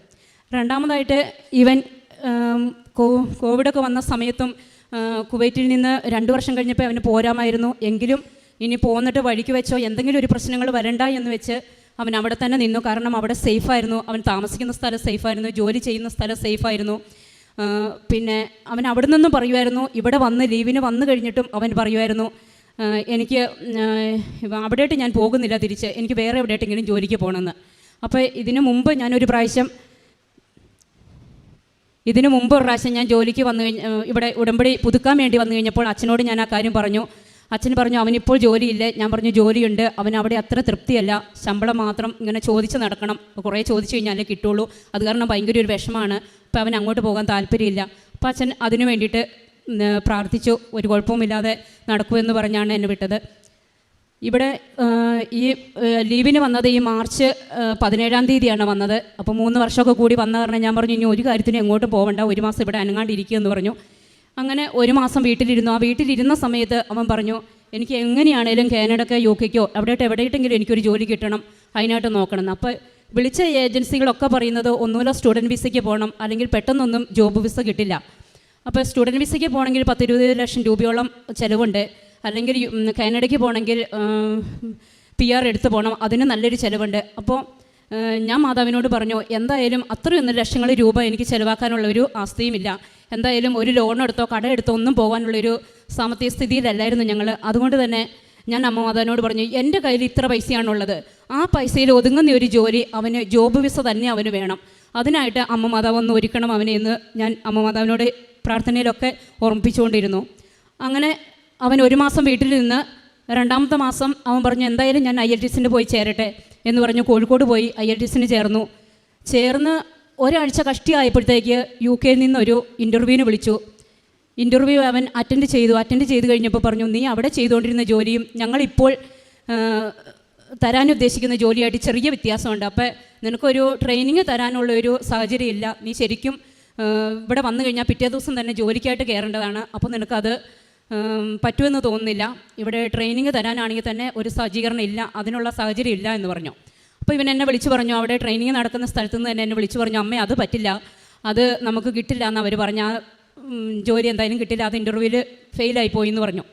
രണ്ടാമതായിട്ട് ഇവൻ കോവിഡൊക്കെ വന്ന സമയത്തും കുവൈറ്റിൽ നിന്ന് രണ്ട് വർഷം കഴിഞ്ഞപ്പോൾ അവന് പോരാമായിരുന്നു. എങ്കിലും ഇനി പോന്നിട്ട് വഴിക്ക് വെച്ചോ എന്തെങ്കിലും ഒരു പ്രശ്നങ്ങൾ വരണ്ട എന്ന് വെച്ച് അവൻ അവിടെ തന്നെ നിന്നു. കാരണം അവിടെ സേഫായിരുന്നു അവൻ താമസിക്കുന്ന സ്ഥലം സേഫായിരുന്നു ജോലി ചെയ്യുന്ന സ്ഥലം സേഫായിരുന്നു പിന്നെ അവൻ അവിടെ നിന്നും പറയുമായിരുന്നു ഇവിടെ വന്ന് ലീവിന് വന്നു കഴിഞ്ഞിട്ടും അവൻ പറയുമായിരുന്നു എനിക്ക് അവിടേട്ട് ഞാൻ പോകുന്നില്ല തിരിച്ച്. എനിക്ക് വേറെ എവിടെയായിട്ടെങ്കിലും ജോലിക്ക് പോകണമെന്ന്. അപ്പോൾ ഇതിനു മുമ്പ് ഞാനൊരു പ്രാവശ്യം ഇതിനു മുമ്പ് ഒരു പ്രാവശ്യം ഞാൻ ജോലിക്ക് വന്നു കഴിഞ്ഞ ഇവിടെ ഉടമ്പടി പുതുക്കാൻ വേണ്ടി വന്നു കഴിഞ്ഞപ്പോൾ അച്ഛനോട് ഞാൻ ആ കാര്യം പറഞ്ഞു. അച്ഛൻ പറഞ്ഞു അവനിപ്പോൾ ജോലിയില്ല. ഞാൻ പറഞ്ഞു ജോലിയുണ്ട്. അവൻ അവിടെ അത്ര തൃപ്തിയല്ല. ശമ്പളം മാത്രം ഇങ്ങനെ ചോദിച്ച് നടക്കണം. കുറേ ചോദിച്ചു കഴിഞ്ഞാലേ കിട്ടുള്ളൂ. അത് കാരണം ഭയങ്കര ഒരു വിഷമാണ്. അപ്പോൾ അവൻ അങ്ങോട്ട് പോകാൻ താല്പര്യമില്ല. അപ്പോൾ അച്ഛൻ അതിനു വേണ്ടിയിട്ട് പ്രാർത്ഥിച്ചു. ഒരു കുഴപ്പവുമില്ലാതെ നടക്കുമെന്ന് പറഞ്ഞാണ് എന്നെ വിട്ടത്. ഇവിടെ ഈ ലീവിന് വന്നത് ഈ മാർച്ച് പതിനേഴാം തീയതിയാണ് വന്നത്. അപ്പോൾ മൂന്ന് വർഷമൊക്കെ കൂടി വന്ന കാരണം ഞാൻ പറഞ്ഞു ഇനി ഒരു കാര്യത്തിന് എങ്ങോട്ടും പോകണ്ട ഒരു മാസം ഇവിടെ അനങ്ങാണ്ടിരിക്കുക എന്ന് പറഞ്ഞു. അങ്ങനെ ഒരു മാസം വീട്ടിലിരുന്നു. ആ വീട്ടിലിരുന്ന സമയത്ത് അവൻ പറഞ്ഞു എനിക്ക് എങ്ങനെയാണേലും കാനഡക്ക് യു കെക്കോ അവിടെയായിട്ട് എവിടെയിട്ടെങ്കിലും എനിക്കൊരു ജോലി കിട്ടണം. അതിനായിട്ട് നോക്കണം. അപ്പോൾ വിളിച്ച ഏജൻസികളൊക്കെ പറയുന്നത് ഒന്നുമില്ല സ്റ്റുഡന്റ് വിസയ്ക്ക് പോകണം. അല്ലെങ്കിൽ പെട്ടെന്നൊന്നും ജോബ് വിസ കിട്ടില്ല. അപ്പോൾ സ്റ്റുഡന്റ് വിസയ്ക്ക് പോകണമെങ്കിൽ പത്തിരുപത് ലക്ഷം രൂപയോളം ചിലവുണ്ട്. അല്ലെങ്കിൽ കാനഡയ്ക്ക് പോകണമെങ്കിൽ പി ആർ എടുത്ത് പോകണം. അതിന് നല്ലൊരു ചിലവുണ്ട്. അപ്പോൾ ഞാൻ മാതാവിനോട് പറഞ്ഞു എന്തായാലും അത്രയൊന്നും ലക്ഷങ്ങൾ രൂപ എനിക്ക് ചിലവാക്കാനുള്ള ഒരു ആസ്തിയുമില്ല. എന്തായാലും ഒരു ലോൺ എടുത്തോ കട എടുത്തോ ഒന്നും പോകാനുള്ളൊരു സാമ്പത്തിക സ്ഥിതിയിലല്ലായിരുന്നു ഞങ്ങൾ അതുകൊണ്ട് തന്നെ ഞാൻ അമ്മ മാതാവിനോട് പറഞ്ഞു എന്റെ കയ്യിൽ ഇത്ര പൈസയാണുള്ളത്. ആ പൈസയിൽ ഒതുങ്ങുന്ന ഒരു ജോലി അവന് ജോബ് വിസ തന്നെ അവന് വേണം. അതിനായിട്ട് അമ്മ മാതാവ് ഒന്ന് ഒരുക്കണം അവനെ എന്ന് ഞാൻ അമ്മ മാതാവിനോട് പ്രാർത്ഥനയിലൊക്കെ ഓർമ്മിപ്പിച്ചുകൊണ്ടിരുന്നു. അങ്ങനെ അവൻ ഒരു മാസം വീട്ടിൽ നിന്ന് രണ്ടാമത്തെ മാസം അവൻ പറഞ്ഞു എന്തായാലും ഞാൻ ഐ എൽ ടി സിന് പോയി ചേരട്ടെ എന്ന് പറഞ്ഞു കോഴിക്കോട് പോയി ഐ എൽ ടി സിന് ചേർന്നു. ചേർന്ന് ഒരാഴ്ച കഷ്ടിയായപ്പോഴത്തേക്ക് യു കെയിൽ നിന്നൊരു ഇന്റർവ്യൂവിന് വിളിച്ചു. ഇന്റർവ്യൂ അവൻ അറ്റൻഡ് ചെയ്തു. അറ്റൻഡ് ചെയ്ത് കഴിഞ്ഞപ്പോൾ പറഞ്ഞു നീ അവിടെ ചെയ്തുകൊണ്ടിരുന്ന ജോലിയും ഞങ്ങളിപ്പോൾ തരാൻ ഉദ്ദേശിക്കുന്ന ജോലിയായിട്ട് ചെറിയ വ്യത്യാസമുണ്ട്. അപ്പോൾ നിനക്കൊരു ട്രെയിനിങ് തരാനുള്ള ഒരു സാഹചര്യമില്ല. നീ ശരിക്കും ഇവിടെ വന്നു കഴിഞ്ഞാൽ പിറ്റേ ദിവസം തന്നെ ജോലിക്കായിട്ട് കയറേണ്ടതാണ്. അപ്പോൾ നിനക്കത് പറ്റുമെന്ന് തോന്നുന്നില്ല. ഇവിടെ ട്രെയിനിങ് തരാനാണെങ്കിൽ തന്നെ ഒരു സജ്ജീകരണം ഇല്ല. അതിനുള്ള സാഹചര്യം ഇല്ല എന്ന് പറഞ്ഞു. അപ്പോൾ ഇവൻ എന്നെ വിളിച്ചു പറഞ്ഞു അവിടെ ട്രെയിനിങ് നടക്കുന്ന സ്ഥലത്ത് നിന്ന് തന്നെ എന്നെ വിളിച്ചു പറഞ്ഞു അമ്മേ അത് പറ്റില്ല. അത് നമുക്ക് കിട്ടില്ല എന്ന് അവർ പറഞ്ഞു ആ ജോലി എന്തായാലും കിട്ടില്ല. അത് ഇന്റർവ്യൂവിൽ ഫെയിലായി പോയി എന്ന് പറഞ്ഞു.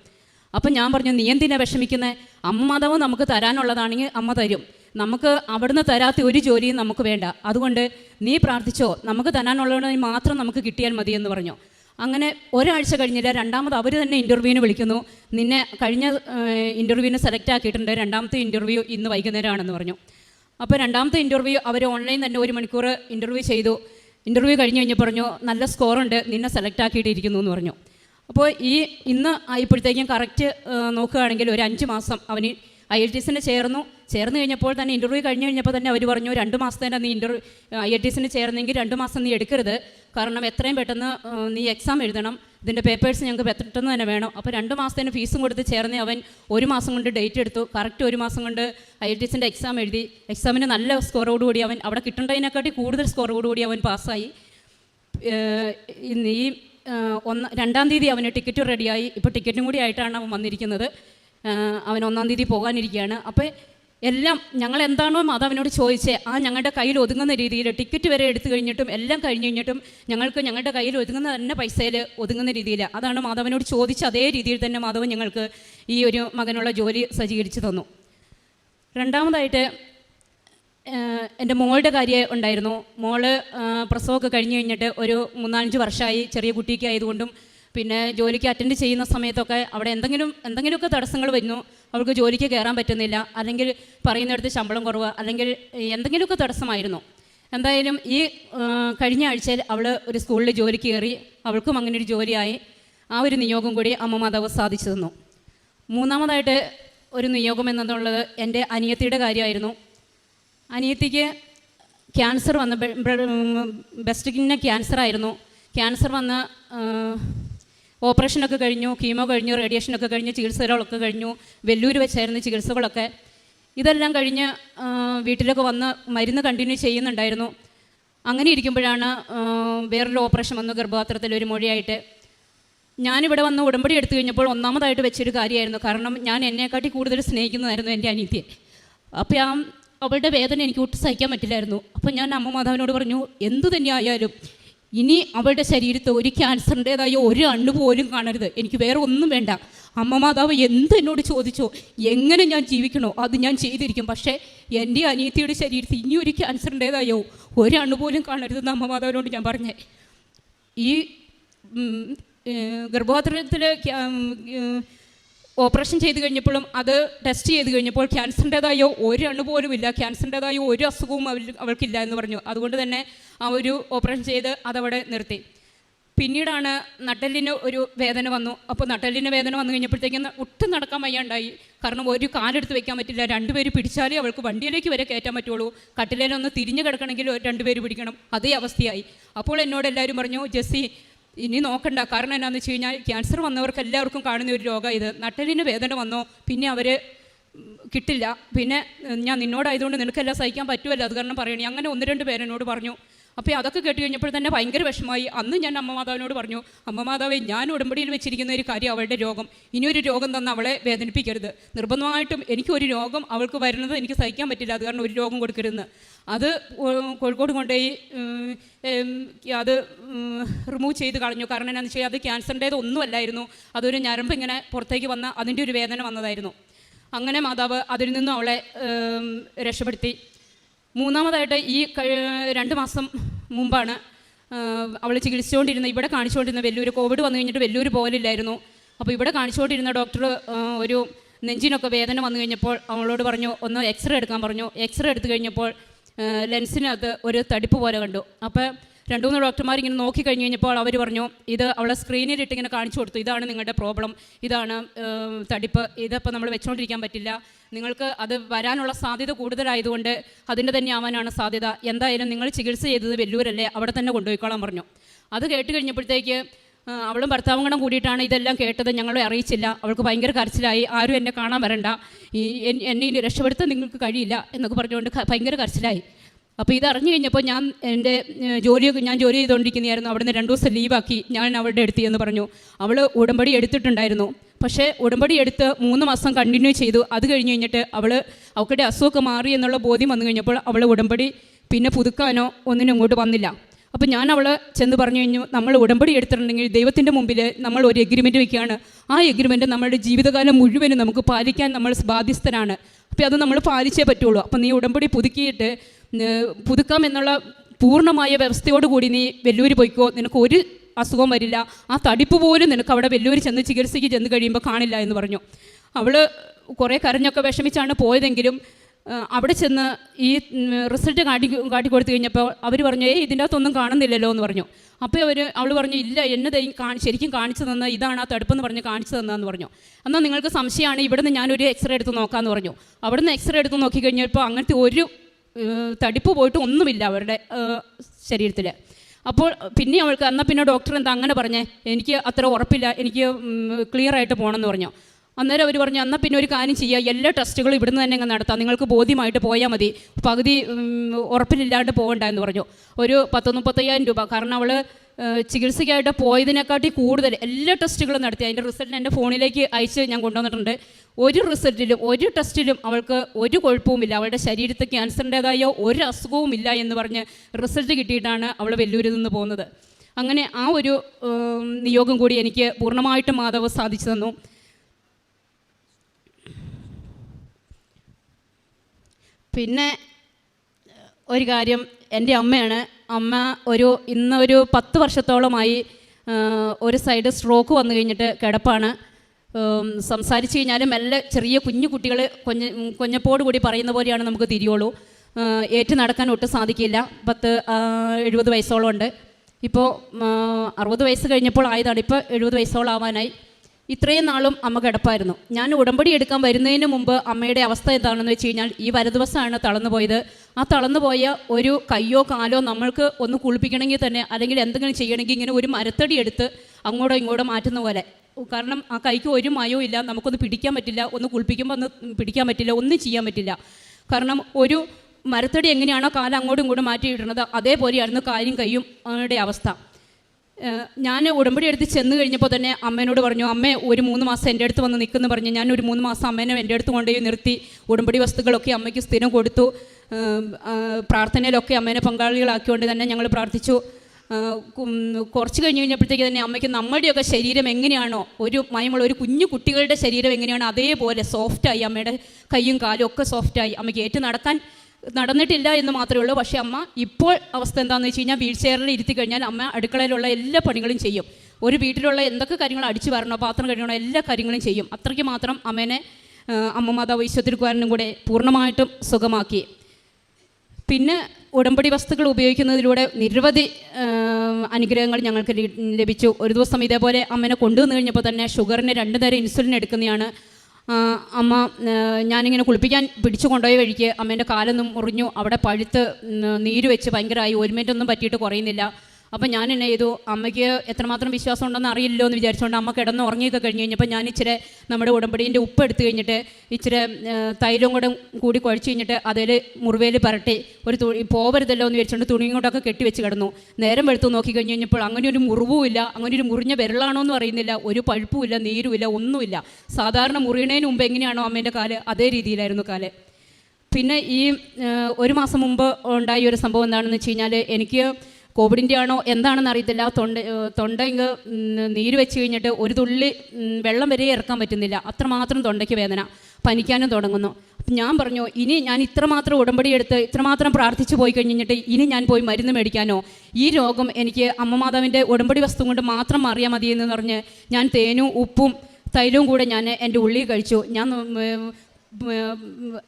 അപ്പം ഞാൻ പറഞ്ഞു നീ എന്തിനാണ് വിഷമിക്കുന്നത് അമ്മ മാതാവ് നമുക്ക് തരാനുള്ളതാണെങ്കിൽ അമ്മ തരും. നമുക്ക് അവിടുന്ന് തരാത്ത ഒരു ജോലിയും നമുക്ക് വേണ്ട. അതുകൊണ്ട് നീ പ്രാർത്ഥിച്ചോ നമുക്ക് തരാനുള്ളത് മാത്രം നമുക്ക് കിട്ടിയാൽ മതി എന്ന് പറഞ്ഞു. അങ്ങനെ ഒരാഴ്ച കഴിഞ്ഞില്ല രണ്ടാമത് അവർ തന്നെ ഇന്റർവ്യൂവിന് വിളിക്കുന്നു. നിന്നെ കഴിഞ്ഞ ഇന്റർവ്യൂവിന് സെലക്ട് ആക്കിയിട്ടുണ്ട്. രണ്ടാമത്തെ ഇന്റർവ്യൂ ഇന്ന് വൈകുന്നേരമാണെന്ന് പറഞ്ഞു. അപ്പോൾ രണ്ടാമത്തെ ഇന്റർവ്യൂ അവർ ഓൺലൈൻ തന്നെ ഒരു മണിക്കൂർ ഇന്റർവ്യൂ ചെയ്തു. ഇന്റർവ്യൂ കഴിഞ്ഞ് കഴിഞ്ഞ് പറഞ്ഞു നല്ല സ്കോറുണ്ട് നിന്നെ സെലക്ട് ആക്കിയിട്ടിരിക്കുന്നു എന്ന് പറഞ്ഞു. അപ്പോൾ ഈ ഇന്ന് ആയപ്പോഴത്തേക്കും കറക്റ്റ് നോക്കുകയാണെങ്കിൽ ഒരു അഞ്ച് മാസം അവന് ഐ എൽ ടി എസിന് ചേർന്നു. ചേർന്ന് കഴിഞ്ഞപ്പോൾ തന്നെ ഇന്റർവ്യൂ കഴിഞ്ഞ് കഴിഞ്ഞപ്പോൾ തന്നെ അവർ പറഞ്ഞു രണ്ട് മാസം മാസത്തേന്റെ നീ ഇന്റർവ്യൂ ഐ എൽ ടി എസിന് ചേർന്നെങ്കിൽ രണ്ട് മാസം നീ എടുക്കരുത്. കാരണം എത്രയും പെട്ടെന്ന് നീ എക്സാം എഴുതണം. ഇതിന്റെ പേപ്പേഴ്സ് ഞങ്ങൾക്ക് പെട്ടെന്ന് തന്നെ വേണം. അപ്പോൾ രണ്ട് മാസത്തേന് ഫീസും കൊടുത്ത് ചേർന്ന് അവൻ ഒരു മാസം കൊണ്ട് ഡേറ്റ് എടുത്തു. കറക്റ്റ് ഒരു മാസം കൊണ്ട് ഐ ടി എസിന്റെ എക്സാം എഴുതി. എക്സാമിന് നല്ല സ്കോറോടുകൂടി അവൻ അവിടെ കിട്ടേണ്ടതിനെക്കാട്ടി കൂടുതൽ സ്കോറോടുകൂടി അവൻ പാസ്സായി. ഈ ഒന്ന് രണ്ടാം തീയതി അവന് ടിക്കറ്റ് റെഡിയായി ഇപ്പോൾ ടിക്കറ്റും കൂടി ആയിട്ടാണ് അവൻ വന്നിരിക്കുന്നത്. അവൻ ഒന്നാം തീയതി പോകാനിരിക്കുകയാണ്. അപ്പോൾ എല്ലാം ഞങ്ങൾ എന്താണോ മാതാവിനോട് ചോദിച്ചത് ആ ഞങ്ങളുടെ കയ്യിൽ ഒതുങ്ങുന്ന രീതിയിൽ ടിക്കറ്റ് വരെ എടുത്തു കഴിഞ്ഞിട്ടും എല്ലാം കഴിഞ്ഞ് കഴിഞ്ഞിട്ടും ഞങ്ങൾക്ക് ഞങ്ങളുടെ കയ്യിൽ ഒതുങ്ങുന്ന തന്നെ പൈസയിൽ ഒതുങ്ങുന്ന രീതിയിൽ അതാണ് മാതാവിനോട് ചോദിച്ച അതേ രീതിയിൽ തന്നെ മാധവൻ ഞങ്ങൾക്ക് ഈ ഒരു മകനുള്ള ജോലി സജ്ജീകരിച്ചു തന്നു. രണ്ടാമതായിട്ട് എന്റെ മോളുടെ കാര്യം ഉണ്ടായിരുന്നു. മോൾ പ്രസവമൊക്കെ കഴിഞ്ഞ് കഴിഞ്ഞിട്ട് ഒരു മൂന്നാലഞ്ച് വർഷമായി ചെറിയ കുട്ടിയൊക്കെ ആയതുകൊണ്ടും പിന്നെ ജോലിക്ക് അറ്റൻഡ് ചെയ്യുന്ന സമയത്തൊക്കെ അവിടെ എന്തെങ്കിലും എന്തെങ്കിലുമൊക്കെ തടസ്സങ്ങൾ വരുന്നു അവർക്ക് ജോലിക്ക് കയറാൻ പറ്റുന്നില്ല അല്ലെങ്കിൽ പറയുന്നിടത്ത് ശമ്പളം കുറവ് അല്ലെങ്കിൽ എന്തെങ്കിലുമൊക്കെ തടസ്സമായിരുന്നു. എന്തായാലും ഈ കഴിഞ്ഞ ആഴ്ചയിൽ അവൾ ഒരു സ്കൂളിൽ ജോലിക്ക് കയറി അവൾക്കും അങ്ങനെ ഒരു ജോലിയായി. ആ ഒരു നിയോഗം കൂടി അമ്മ മാതാവ് സാധിച്ചു തന്നു. മൂന്നാമതായിട്ട് ഒരു നിയോഗം എന്നുള്ളത് എന്റെ അനിയത്തിയുടെ കാര്യമായിരുന്നു. അനിയത്തിക്ക് ക്യാൻസർ വന്ന് ബെസ്റ്റിന് ക്യാൻസർ ആയിരുന്നു ക്യാൻസർ വന്ന് ഓപ്പറേഷനൊക്കെ കഴിഞ്ഞു കീമോ കഴിഞ്ഞു റേഡിയേഷനൊക്കെ കഴിഞ്ഞു ചികിത്സകളൊക്കെ കഴിഞ്ഞു വെല്ലൂർ വെച്ചായിരുന്നു ചികിത്സകളൊക്കെ. ഇതെല്ലാം കഴിഞ്ഞ് വീട്ടിലൊക്കെ വന്ന് മരുന്ന് കണ്ടിന്യൂ ചെയ്യുന്നുണ്ടായിരുന്നു. അങ്ങനെ ഇരിക്കുമ്പോഴാണ് വേറൊരു ഓപ്പറേഷൻ വന്നു ഗർഭപാത്രത്തിൽ ഒരു മൊഴിയായിട്ട്. ഞാനിവിടെ വന്ന് ഉടമ്പടി എടുത്തു കഴിഞ്ഞപ്പോൾ ഒന്നാമതായിട്ട് വെച്ചൊരു കാര്യമായിരുന്നു. കാരണം ഞാൻ എന്നെക്കാട്ടി കൂടുതൽ സ്നേഹിക്കുന്നതായിരുന്നു എന്റെ അനീതിയെ അപ്പോൾ ആ അവളുടെ വേദന എനിക്ക് ഒട്ടും സഹിക്കാൻ പറ്റില്ലായിരുന്നു. അപ്പോൾ ഞാൻ അമ്മ മാതാവിനോട് പറഞ്ഞു എന്തു തന്നെ ആയാലും ഇനി അവളുടെ ശരീരത്ത് ഒരു ക്യാൻസറിന്റെതായ ഒരു അണ്ണു പോലും കാണരുത്. എനിക്ക് വേറെ ഒന്നും വേണ്ട. അമ്മ മാതാവ് എന്ത് എന്നോട് ചോദിച്ചോ? എങ്ങനെ ഞാൻ ജീവിക്കണോ? അത് ഞാൻ ചെയ്തിരിക്കും. പക്ഷേ എന്റെ അനിയത്തിയുടെ ശരീരത്തിൽ ഇനി ഒരു ക്യാൻസറിന്റെതായോ ഒരു അണ്ണു പോലും കാണരുതെന്ന് അമ്മ മാതാവിനോട് ഞാൻ പറഞ്ഞേ. ഈ ഗർഭപാത്രത്തിൽ ഓപ്പറേഷൻ ചെയ്ത് കഴിഞ്ഞപ്പോഴും അത് ടെസ്റ്റ് ചെയ്ത് കഴിഞ്ഞപ്പോൾ ക്യാൻസറിന്റെതായോ ഒരു അണു പോലും ഇല്ല. ക്യാൻസറിന്റെതായോ ഒരു അസുഖവും അവൾ അവൾക്കില്ല എന്ന് പറഞ്ഞു. അതുകൊണ്ട് തന്നെ ആ ഒരു ഓപ്പറേഷൻ ചെയ്ത് അതവിടെ നിർത്തി. പിന്നീടാണ് നട്ടലിന് ഒരു വേദന വന്നു. അപ്പോൾ നട്ടലിന് വേദന വന്നു കഴിഞ്ഞപ്പോഴത്തേക്കും ഒട്ടും നടക്കാൻ വയ്യാണ്ടായി. കാരണം ഒരു കാലെടുത്ത് വെക്കാൻ പറ്റില്ല. രണ്ടുപേര് പിടിച്ചാലേ അവൾക്ക് വണ്ടിയിലേക്ക് വരെ കയറ്റാൻ പറ്റുള്ളൂ. കട്ടിലേലൊന്ന് തിരിഞ്ഞു കിടക്കണമെങ്കിൽ രണ്ടുപേര് പിടിക്കണം. അതേ അവസ്ഥയായി. അപ്പോൾ എന്നോട് എല്ലാവരും പറഞ്ഞു ജെസ്സി ഇനി നോക്കണ്ട. കാരണം എന്നാന്ന് വെച്ച് കഴിഞ്ഞാൽ ക്യാൻസർ വന്നവർക്ക് എല്ലാവർക്കും കാണുന്ന ഒരു രോഗം ഇത്. നട്ടലിന് വേദന വന്നോ പിന്നെ അവർ കിട്ടില്ല. പിന്നെ ഞാൻ നിന്നോടായതുകൊണ്ട് നിനക്കെല്ലാം സഹിക്കാൻ പറ്റുമല്ലോ. അത് കാരണം പറയണേ. അങ്ങനെ ഒന്ന് രണ്ട് പേരെന്നോട് പറഞ്ഞു. അപ്പോൾ അതൊക്കെ കേട്ട് കഴിഞ്ഞപ്പോൾ തന്നെ ഭയങ്കര വിഷമമായി. അന്ന് ഞാൻ അമ്മ മാതാവിനോട് പറഞ്ഞു അമ്മ മാതാവേ ഞാൻ ഉടമ്പടിയിൽ വെച്ചിരിക്കുന്ന ഒരു കാര്യം അവളുടെ രോഗം. ഇനിയൊരു രോഗം തന്ന അവളെ വേദനിപ്പിക്കരുത്. നിർബന്ധമായിട്ടും എനിക്ക് ഒരു രോഗം അവൾക്ക് വരുന്നത് എനിക്ക് സഹിക്കാൻ പറ്റില്ല. അത് കാരണം ഒരു രോഗം കൊടുക്കരുതെന്ന്. അത് കോഴിക്കോട് കൊണ്ടുപോയി അത് റിമൂവ് ചെയ്ത് കളഞ്ഞു. കാരണം എന്താണെന്ന് വെച്ചാൽ അത് ക്യാൻസറിന്റേത് ഒന്നുമല്ലായിരുന്നു. അതൊരു ഞരമ്പ് ഇങ്ങനെ പുറത്തേക്ക് വന്ന അതിന്റെ ഒരു വേദന വന്നതായിരുന്നു. അങ്ങനെ മാതാവ് അതിൽ നിന്നും അവളെ രക്ഷപ്പെടുത്തി. മൂന്നാമതായിട്ട് ഈ രണ്ട് മാസം മുമ്പാണ് അവൾ ചികിത്സിച്ചുകൊണ്ടിരുന്ന ഇവിടെ കാണിച്ചുകൊണ്ടിരുന്ന വലിയൊരു കോവിഡ് വന്നു കഴിഞ്ഞിട്ട് വലിയൊരു പോലില്ലായിരുന്നു അപ്പോൾ ഇവിടെ കാണിച്ചുകൊണ്ടിരുന്ന ഡോക്ടർ ഒരു നെഞ്ചിനൊക്കെ വേദന വന്നു കഴിഞ്ഞപ്പോൾ അവളോട് പറഞ്ഞു ഒന്ന് എക്സ്റേ എടുക്കാൻ പറഞ്ഞു. എക്സ്റേ എടുത്തു കഴിഞ്ഞപ്പോൾ ലെൻസിനകത്ത് ഒരു തടിപ്പ് പോലെ കണ്ടു. അപ്പോൾ രണ്ട് മൂന്ന് ഡോക്ടർമാർ ഇങ്ങനെ നോക്കി കഴിഞ്ഞ് കഴിഞ്ഞപ്പോൾ അവർ പറഞ്ഞു ഇത് അവളെ സ്ക്രീനിൽ ഇട്ട് ഇങ്ങനെ കാണിച്ചു കൊടുത്തു. ഇതാണ് നിങ്ങളുടെ പ്രോബ്ലം ഇതാണ് തടിപ്പ്. ഇതിപ്പോൾ നമ്മൾ വെച്ചുകൊണ്ടിരിക്കാൻ പറ്റില്ല. നിങ്ങൾക്ക് അത് വരാനുള്ള സാധ്യത കൂടുതലായതുകൊണ്ട് അതിന്റെ തന്നെ ആവാനാണ് സാധ്യത. എന്തായാലും നിങ്ങൾ ചികിത്സ ചെയ്തത് വെല്ലൂരല്ലേ? അവിടെ തന്നെ കൊണ്ടുപോയിക്കോളാൻ പറഞ്ഞു. അത് കേട്ട് കഴിഞ്ഞപ്പോഴത്തേക്ക് അവളും ഭർത്താവും കൂടെ കൂടിയിട്ടാണ് ഇതെല്ലാം കേട്ടത്. ഞങ്ങളെ അറിയിച്ചില്ല. അവൾക്ക് ഭയങ്കര കരച്ചിലായി. ആരും എന്നെ കാണാൻ വരണ്ട. ഈ എന്നെ ഇനി രക്ഷപ്പെടുത്താൻ നിങ്ങൾക്ക് കഴിയില്ല എന്നൊക്കെ പറഞ്ഞുകൊണ്ട് ഭയങ്കര കരച്ചിലായി. അപ്പോൾ അറിഞ്ഞു കഴിഞ്ഞപ്പോൾ ഞാൻ എന്റെ ജോലിയൊക്കെ ഞാൻ ജോലി ചെയ്തുകൊണ്ടിരിക്കുന്നതായിരുന്നു അവിടുന്ന് രണ്ട് ദിവസം ലീവാക്കി ഞാൻ അവളുടെ അടുത്ത് എന്ന് പറഞ്ഞു. അവൾ ഉടമ്പടി എടുത്തിട്ടുണ്ടായിരുന്നു. പക്ഷേ ഉടമ്പടി എടുത്ത് മൂന്ന് മാസം കണ്ടിന്യൂ ചെയ്തു. അത് കഴിഞ്ഞ് കഴിഞ്ഞിട്ട് അവൾ അവക്കടെ അസുഖമൊക്കെ മാറി എന്നുള്ള ബോധ്യം വന്നു കഴിഞ്ഞപ്പോൾ അവൾ ഉടമ്പടി പിന്നെ പുതുക്കാനോ ഒന്നിനും ഇങ്ങോട്ട് വന്നില്ല. അപ്പോൾ ഞാൻ അവൾ ചെന്ന് പറഞ്ഞു കഴിഞ്ഞു നമ്മൾ ഉടമ്പടി എടുത്തിട്ടുണ്ടെങ്കിൽ ദൈവത്തിന്റെ മുമ്പിൽ നമ്മൾ ഒരു എഗ്രിമെന്റ് വയ്ക്കുകയാണ് ആ എഗ്രിമെന്റ് നമ്മുടെ ജീവിതകാലം മുഴുവനും നമുക്ക് പാലിക്കാൻ നമ്മൾ ബാധ്യസ്ഥരാണ്. അപ്പോൾ അത് നമ്മൾ പാലിച്ചേ പറ്റുള്ളൂ. അപ്പോൾ നീ ഉടമ്പടി പുതുക്കിയിട്ട് പുതുക്കാം എന്നുള്ള പൂർണമായ വ്യവസ്ഥയോടുകൂടി നീ വെല്ലൂർ പോയിക്കോ. നിനക്ക് ഒരു അസുഖം വരില്ല. ആ തടിപ്പ് പോലും നിനക്ക് അവിടെ വെല്ലൂർ ചെന്ന് ചികിത്സയ്ക്ക് ചെന്ന് കഴിയുമ്പോൾ കാണില്ല എന്ന് പറഞ്ഞു. അവൾ കുറേ കരഞ്ഞൊക്കെ വിഷമിച്ചാണ് പോയതെങ്കിലും അവിടെ ചെന്ന് ഈ റിസൾട്ട് കാട്ടി കാട്ടി കൊടുത്തു കഴിഞ്ഞപ്പോൾ അവർ പറഞ്ഞു ഏയ് ഇതിന്റെ അകത്തൊന്നും കാണുന്നില്ലല്ലോ എന്ന് പറഞ്ഞു. അപ്പോൾ അവർ അവൾ പറഞ്ഞു ഇല്ല എന്നെ തൈ കാണി ശരിക്കും കാണിച്ചു തന്ന ഇതാണ് ആ തടുപ്പെന്ന് പറഞ്ഞ് കാണിച്ചു തന്നതെന്ന് പറഞ്ഞു. എന്നാൽ നിങ്ങൾക്ക് സംശയമാണ് ഇവിടുന്ന് ഞാനൊരു എക്സ്റേ എടുത്ത് നോക്കാമെന്ന് പറഞ്ഞു. അവിടുന്ന് എക്സ്റേ എടുത്ത് നോക്കി കഴിഞ്ഞപ്പോൾ അങ്ങനത്തെ ഒരു തടിപ്പ് പോയിട്ട് ഒന്നുമില്ല അവരുടെ ശരീരത്തിൽ അപ്പോൾ പിന്നെ അവൾക്ക് എന്നാൽ പിന്നെ ഡോക്ടർ എന്താ അങ്ങനെ പറഞ്ഞേ എനിക്ക് അത്ര ഉറപ്പില്ല എനിക്ക് ക്ലിയർ ആയിട്ട് പോകണമെന്ന് പറഞ്ഞു. അന്നേരം അവർ പറഞ്ഞു എന്നാൽ പിന്നെ ഒരു കാര്യം ചെയ്യുക എല്ലാ ടെസ്റ്റുകളും ഇവിടുന്ന് തന്നെ അങ്ങ് നടത്താം നിങ്ങൾക്ക് ബോധ്യമായിട്ട് പോയാൽ മതി പകുതി ഉറപ്പിലില്ലാണ്ട് പോകണ്ട എന്ന് പറഞ്ഞു. ഒരു പത്ത് മുപ്പത്തയ്യായിരം രൂപ കാരണം അവൾ ചികിത്സയ്ക്കായിട്ട് പോയതിനെക്കാട്ടി കൂടുതൽ എല്ലാ ടെസ്റ്റുകളും നടത്തി അതിന്റെ റിസൾട്ട് എന്റെ ഫോണിലേക്ക് അയച്ച് ഞാൻ കൊണ്ടുവന്നിട്ടുണ്ട്. ഒരു റിസൾട്ടിലും ഒരു ടെസ്റ്റിലും അവൾക്ക് ഒരു കുഴപ്പവുമില്ല. അവളുടെ ശരീരത്തിൽ ക്യാൻസറിന്റേതായ ഒരു അസുഖവും ഇല്ല എന്ന് പറഞ്ഞ് റിസൾട്ട് കിട്ടിയിട്ടാണ് അവൾ വെല്ലൂരിൽ നിന്ന് പോകുന്നത്. അങ്ങനെ ആ ഒരു നിയോഗം കൂടി എനിക്ക് പൂർണമായിട്ടും മാധവ് സാധിച്ചു തന്നു. പിന്നെ ഒരു കാര്യം എന്റെ അമ്മയാണ്. അമ്മ ഒരു ഇന്നൊരു പത്ത് വർഷത്തോളമായി ഒരു സൈഡ് സ്ട്രോക്ക് വന്നു കഴിഞ്ഞിട്ട് കിടപ്പാണ്. സംസാരിച്ച് കഴിഞ്ഞാലും എല്ലാ ചെറിയ കുഞ്ഞു കുട്ടികൾ കൊഞ്ഞ കൊഞ്ഞപ്പോട് കൂടി പറയുന്ന പോലെയാണ് നമുക്ക് തിരിയുള്ളൂ. ഏറ്റ് നടക്കാൻ ഒട്ടും സാധിക്കില്ല. പത്ത് എഴുപത് വയസ്സോളം ഉണ്ട്. ഇപ്പോൾ അറുപത് വയസ്സ് കഴിഞ്ഞപ്പോൾ ആയതാണ്. ഇപ്പോൾ എഴുപത് വയസ്സോളം ആവാനായി. ഇത്രയും നാളും അമ്മ കിടപ്പായിരുന്നു. ഞാൻ ഉടമ്പടി എടുക്കാൻ വരുന്നതിന് മുമ്പ് അമ്മയുടെ അവസ്ഥ എന്താണെന്ന് വെച്ച് കഴിഞ്ഞാൽ ഈ വരദിവസമാണ് തളർന്നു പോയത്. ആ തളർന്നു പോയ ഒരു കയ്യോ കാലോ നമ്മൾക്ക് ഒന്ന് കുളിപ്പിക്കണമെങ്കിൽ തന്നെ അല്ലെങ്കിൽ എന്തെങ്കിലും ചെയ്യണമെങ്കിൽ ഇങ്ങനെ ഒരു മരത്തടി എടുത്ത് അങ്ങോട്ടോ ഇങ്ങോട്ടോ മാറ്റുന്ന പോലെ. കാരണം ആ കൈക്ക് ഒരു മയവും ഇല്ല നമുക്കൊന്ന് പിടിക്കാൻ പറ്റില്ല ഒന്ന് കുളിപ്പിക്കുമ്പോൾ ഒന്ന് പിടിക്കാൻ പറ്റില്ല ഒന്നും ചെയ്യാൻ പറ്റില്ല. കാരണം ഒരു മരത്തടി എങ്ങനെയാണോ കാലം അങ്ങോട്ടും ഇങ്ങോട്ടും മാറ്റിയിടുന്നത് അതേപോലെയായിരുന്നു കാലും കൈയും അവരുടെ അവസ്ഥ. ഞാൻ ഉടമ്പടി എടുത്ത് ചെന്ന് കഴിഞ്ഞപ്പോൾ തന്നെ അമ്മേനോട് പറഞ്ഞു അമ്മേ ഒരു മൂന്ന് മാസം എന്റെ അടുത്ത് വന്ന് നിൽക്കുന്നു പറഞ്ഞു ഞാൻ ഒരു മൂന്ന് മാസം അമ്മേനെ എന്റെ അടുത്ത് കൊണ്ടുപോയി നിർത്തി ഉടമ്പടി വസ്തുക്കളൊക്കെ അമ്മയ്ക്ക് സ്ഥിരം കൊടുത്തു പ്രാർത്ഥനയിലൊക്കെ അമ്മേനെ പങ്കാളികളാക്കിക്കൊണ്ട് തന്നെ ഞങ്ങൾ പ്രാർത്ഥിച്ചു. കുറച്ച് കഴിഞ്ഞ് കഴിഞ്ഞപ്പോഴത്തേക്ക് തന്നെ അമ്മയ്ക്ക് നമ്മുടെയൊക്കെ ശരീരം എങ്ങനെയാണോ ഒരു മയമുള്ള ഒരു കുഞ്ഞു കുട്ടികളുടെ ശരീരം എങ്ങനെയാണോ അതേപോലെ സോഫ്റ്റായി അമ്മയുടെ കൈയും കാലും ഒക്കെ സോഫ്റ്റായി. അമ്മയ്ക്ക് ഏറ്റു നടക്കാൻ നടന്നിട്ടില്ല എന്ന് മാത്രമേ ഉള്ളൂ. പക്ഷേ അമ്മ ഇപ്പോൾ അവസ്ഥ എന്താണെന്ന് വെച്ച് കഴിഞ്ഞാൽ വീൽ ചെയറിൽ ഇരുത്തി കഴിഞ്ഞാൽ അമ്മ അടുക്കളയിലുള്ള എല്ലാ പണികളും ചെയ്യും. ഒരു വീട്ടിലുള്ള എന്തൊക്കെ കാര്യങ്ങൾ അടിച്ചു വരണോ പാത്രം കഴുകണോ എല്ലാ കാര്യങ്ങളും ചെയ്യും. അത്രയ്ക്ക് മാത്രം അമ്മേനെ അമ്മ മാതാവ് ഈശ്വത്തിരിക്കുവാരനും കൂടെ പൂർണമായിട്ടും സുഖമാക്കി. പിന്നെ ഉടമ്പടി വസ്തുക്കൾ ഉപയോഗിക്കുന്നതിലൂടെ നിരവധി അനുഗ്രഹങ്ങൾ ഞങ്ങൾക്ക് ലഭിച്ചു. ഒരു ദിവസം ഇതേപോലെ അമ്മനെ കൊണ്ടുവന്നു കഴിഞ്ഞപ്പോൾ തന്നെ ഷുഗറിന് രണ്ട് നേരം ഇൻസുലിൻ എടുക്കുന്നതാണ്. അമ്മ ഞാനിങ്ങനെ കുളിപ്പിക്കാൻ പിടിച്ചു കൊണ്ടുപോയ വഴിക്ക് അമ്മേന്റെ കാലൊന്നും മുറിഞ്ഞു. അവിടെ പഴുത്ത് നീര് വെച്ച് ഭയങ്കരമായി. ഒന്നും പറ്റിയിട്ട് കുറയുന്നില്ല. അപ്പം ഞാൻ എന്നെ ചെയ്തു. അമ്മയ്ക്ക് എത്രമാത്രം വിശ്വാസം ഉണ്ടെന്ന് അറിയില്ലോ എന്ന് വിചാരിച്ചുകൊണ്ട് അമ്മ കിടന്ന് ഉറങ്ങിയൊക്കെ കഴിഞ്ഞ് കഴിഞ്ഞപ്പോൾ ഞാൻ ഇച്ചിരി നമ്മുടെ ഉടമ്പടീന്റെ ഉപ്പ് എടുത്തു കഴിഞ്ഞിട്ട് ഇച്ചിരി തൈലം കൂടെ കൂടി കുഴച്ച് കഴിഞ്ഞിട്ട് അതിൽ മുറിവേൽ പരട്ടി ഒരു തുണി പോവരുതല്ലോ എന്ന് വിചാരിച്ചുകൊണ്ട് തുണിയും കൊണ്ടൊക്കെ കെട്ടിവെച്ച് കിടന്നു. നേരം വെളുത്തു നോക്കി കഴിഞ്ഞ് കഴിഞ്ഞപ്പോൾ അങ്ങനെ ഒരു മുറിവുമില്ല അങ്ങനെ ഒരു മുറിഞ്ഞ വിരലാണോ എന്ന് അറിയുന്നില്ല ഒരു പഴുപ്പുമില്ല നീരുമില്ല ഒന്നുമില്ല സാധാരണ മുറിയണേന് മുമ്പ് എങ്ങനെയാണോ അമ്മേന്റെ കാൽ? അതേ രീതിയിലായിരുന്നു കാൽ. പിന്നെ ഈ ഒരു മാസം മുമ്പ് ഉണ്ടായ ഒരു സംഭവം എന്താണെന്ന് വെച്ച് കഴിഞ്ഞാൽ എനിക്ക് കോവിഡിന്റെ ആണോ എന്താണെന്ന് അറിയത്തില്ല. തൊണ്ട തൊണ്ട ഇങ്ങ് നീര് വെച്ച് കഴിഞ്ഞിട്ട് ഒരു തുള്ളി വെള്ളം വരെ ഇറക്കാൻ പറ്റുന്നില്ല. അത്രമാത്രം തൊണ്ടയ്ക്ക് വേദന. പനിക്കാനും തുടങ്ങുന്നു. ഞാൻ പറഞ്ഞു ഇനി ഞാൻ ഇത്രമാത്രം ഉടമ്പടി എടുത്ത് ഇത്രമാത്രം പ്രാർത്ഥിച്ചു പോയി കഴിഞ്ഞിട്ട് ഇനി ഞാൻ പോയി മരുന്ന് മേടിക്കാനോ? ഈ രോഗം എനിക്ക് അമ്മമാതാവിന്റെ ഉടമ്പടി വസ്തു കൊണ്ട് മാത്രം മാറിയാൽ മതി എന്ന് പറഞ്ഞ് ഞാൻ തേനും ഉപ്പും തൈലവും കൂടെ ഞാൻ എന്റെ ഉള്ളിൽ കഴിച്ചു. ഞാൻ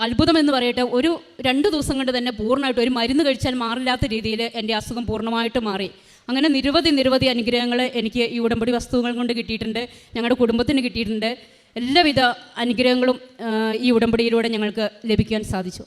അത്ഭുതം എന്ന് പറയട്ടെ ഒരു രണ്ട് ദിവസം കൊണ്ട് തന്നെ പൂർണമായിട്ട് ഒരു മരുന്ന് കഴിച്ചാൽ മാറില്ലാത്ത രീതിയിൽ എന്റെ അസുഖം പൂർണമായിട്ട് മാറി. അങ്ങനെ നിരവധി നിരവധി അനുഗ്രഹങ്ങൾ എനിക്ക് ഈ ഉടമ്പടി വസ്തുക്കൾ കൊണ്ട് കിട്ടിയിട്ടുണ്ട് ഞങ്ങളുടെ കുടുംബത്തിന് കിട്ടിയിട്ടുണ്ട്. എല്ലാവിധ അനുഗ്രഹങ്ങളും ഈ ഉടമ്പടിയിലൂടെ ഞങ്ങൾക്ക് ലഭിക്കാൻ സാധിച്ചു.